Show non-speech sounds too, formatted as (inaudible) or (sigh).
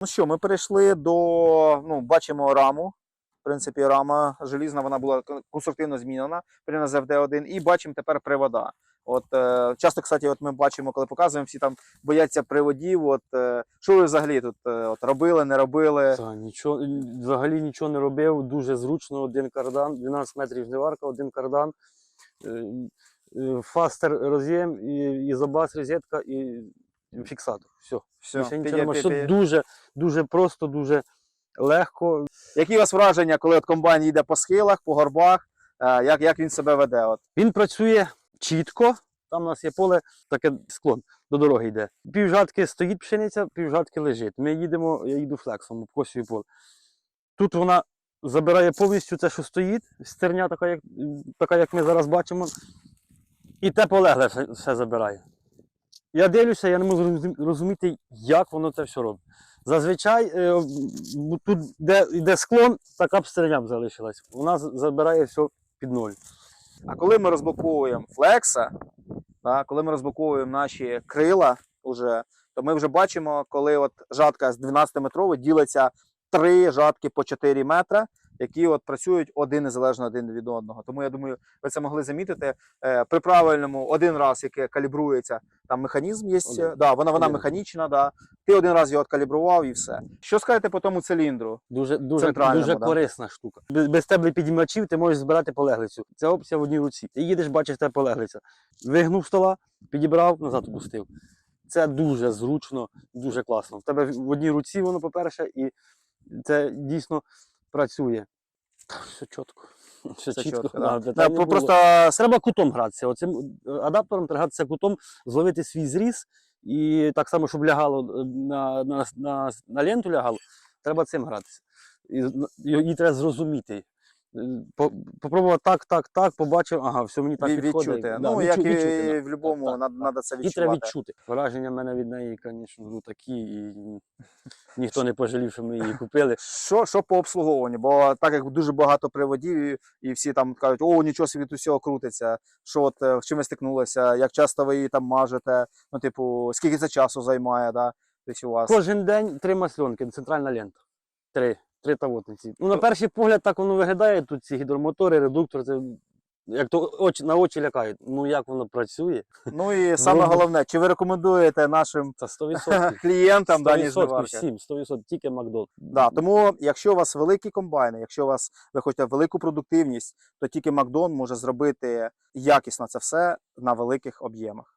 Ну що, ми перейшли до, ну, бачимо раму. В принципі, рама желізна, вона була конструктивно змінена при нас FD1, і бачимо тепер привода. От е, часто, кстати, от ми бачимо, коли показуємо, всі там бояться приводів. От е, що ви взагалі тут е, от, робили, не робили? Та, нічого, взагалі нічого не робив, дуже зручно, один кардан, 12 метрів жниварка, один кардан, е, е, фастер роз'єм, і, ізобас розетка і фіксатор. Все. Все, Більше нічого піде- Що дуже, дуже просто, дуже легко. Які у вас враження, коли от комбайн їде по схилах, по горбах? Е, як, як він себе веде? От? Він працює чітко. Там у нас є поле, таке склон до дороги йде. Півжатки стоїть пшениця, півжатки лежить. Ми їдемо, я їду флексом, обкосюю поле. Тут вона забирає повністю те, що стоїть, стерня, така, як, така, як ми зараз бачимо. І те полегле все забирає. Я дивлюся, я не можу розуміти, як воно це все робить. Зазвичай е, тут, де йде склон, така б б залишилась. Вона забирає все під ноль. А коли ми розблоковуємо флекса, да, коли ми розблоковуємо наші крила, уже, то ми вже бачимо, коли от жатка з 12-метрової ділиться три жатки по 4 метри, які от працюють один незалежно один від одного. Тому я думаю, ви це могли замітити. Е, при правильному один раз, яке калібрується, там механізм є, Один. да, вона, вона Один. механічна, да. ти один раз його откалібрував і все. Що скажете по тому циліндру? Дуже, дуже, дуже да. корисна штука. Без, без тебе підіймачів ти можеш збирати полеглицю. Це опція в одній руці. Ти їдеш, бачиш тебе полеглиця. Вигнув стола, підібрав, назад опустив. Це дуже зручно, дуже класно. В тебе в одній руці воно, по-перше, і це дійсно працює. Все чітко. (laughs) Все, Це чітко. чітко, Да, да. Да, було. просто Треба кутом гратися. Оцим е, адаптером треба гратися кутом, зловити свій зріз, і так само, щоб лягало е, на, на, на, на ленту лягало, треба цим гратися. І, і- її треба зрозуміти. Е, по- Попробувати так, так, так, побачив, ага, все мені так відчути. Да, ну, відчу- як і відчути, да. в будь-якому, треба відчути. Враження в мене від неї, звісно, ну такі, і ніхто не пожалів, що ми її купили. Що, що по обслуговуванню? Бо так як дуже багато приводів, і, і всі там кажуть, о, нічого собі від усього крутиться. Що от е, з чим ви стикнулися, як часто ви її там мажете, ну, типу, скільки це часу займає, да? Тобто у вас. Кожен день три масльонки, центральна лента. Три. Три тавотниці. Ну, на перший погляд, так воно виглядає. Тут ці гідромотори, редуктор, це як то очі, на очі лякають. Ну як воно працює? Ну і саме Ну, головне, чи ви рекомендуєте нашим Та 100%. клієнтам дані 100%, жниварки? всім, 100%, тільки Макдот. Да, тому, якщо у вас великі комбайни, якщо у вас ви хочете велику продуктивність, то тільки Макдон може зробити якісно це все на великих об'ємах.